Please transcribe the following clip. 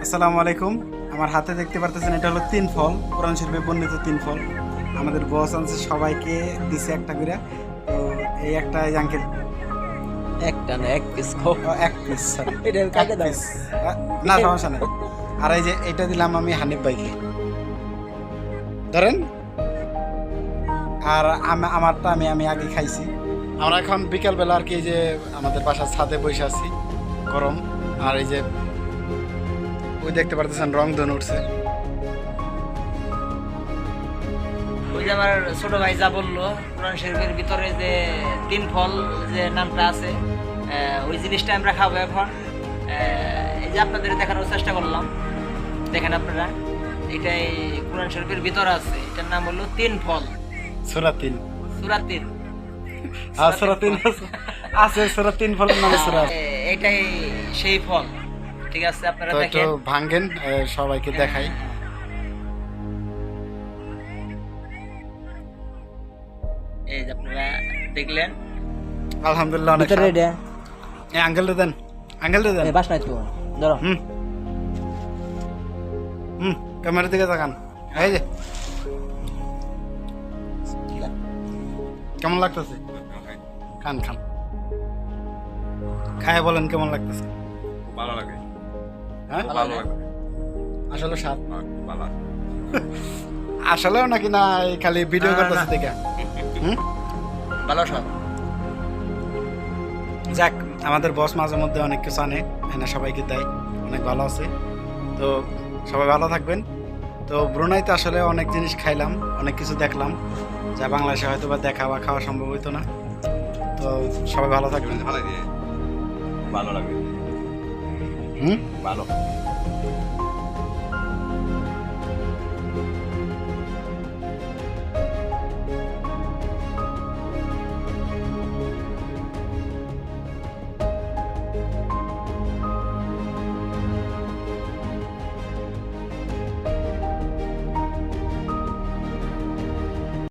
আসসালামু আলাইকুম। আমার হাতে দেখতে পারতেছেন এটা হলো তিন ফল। কোরআন শরীফে বর্ণিত তিন ফল। আমাদের বস আনছে সবাইকে দিছে একটা করে। তো এই একটা আঙ্কেল একটা না এক পিস এক পিস এটা কাকে দাও? না সমস্যা নেই। আর এই যে এটা দিলাম আমি হানিফ ভাইকে। ধরেন। আর আম- আমারটা আমি আমি আগে খাইছি। আমরা এখন বিকালবেলা আর কি যে আমাদের বাসার ছাদে বসে আছি গরম। আর এই যে ওই দেখতে পারতেছেন রং ধন উঠছে। ওই যে আমার ছোট ভাই যা বলল কোরআন শরীফের ভিতরে যে তিন ফল যে নামটা আছে ওই জিনিসটা আমরা খাব এখন। এই যে আপনাদের দেখানোর চেষ্টা করলাম। দেখেন আপনারা এটাই কোরআন শরীফের ভিতরে আছে। এটার নাম হলো তিন ফল। সুরা তিন। সুরা তিন। সুরা তিন আছে। আছে সুরা তিন ফলের নামে সুরা এটাই সেই ফল। ঠিক আছে আপনারা তো দেখেন। ভাঙ্গেন এ, সবাইকে দেখাই। এই যে আপনারা দেখলেন। আলহামদুলিল্লাহ অনেক ভিতরে স্বাদ। এটা এই আঙ্কেলটা দেন আঙ্কেলটা দেন। এই বাস নাই তো ধরো। হুম। হুম ক্যামেরার দিকে তাকান। এই যে। কেমন লাগতেছে? খান খান। খায় বলেন কেমন লাগতেছে? ভালো লাগে। হ্যাঁ? ভালো আসলে স্বাদ ভালো আসলেও নাকি না খালি ভিডিও করতেছে হুম? ভালো সব যাক আমাদের বস মাঝে মধ্যে অনেক কিছু আনে এনে সবাইকে দেয়। অনেক ভালো আছে। তো সবাই ভালো থাকবেন। তো ব্রুনাইতে আসলে অনেক জিনিস খাইলাম অনেক কিছু দেখলাম যা বাংলাদেশে হয়তো বা দেখা বা খাওয়া সম্ভব হইতো না। তো সবাই ভালো থাকবেন। ভালো লাগে ভালো লাগে হুম ভালো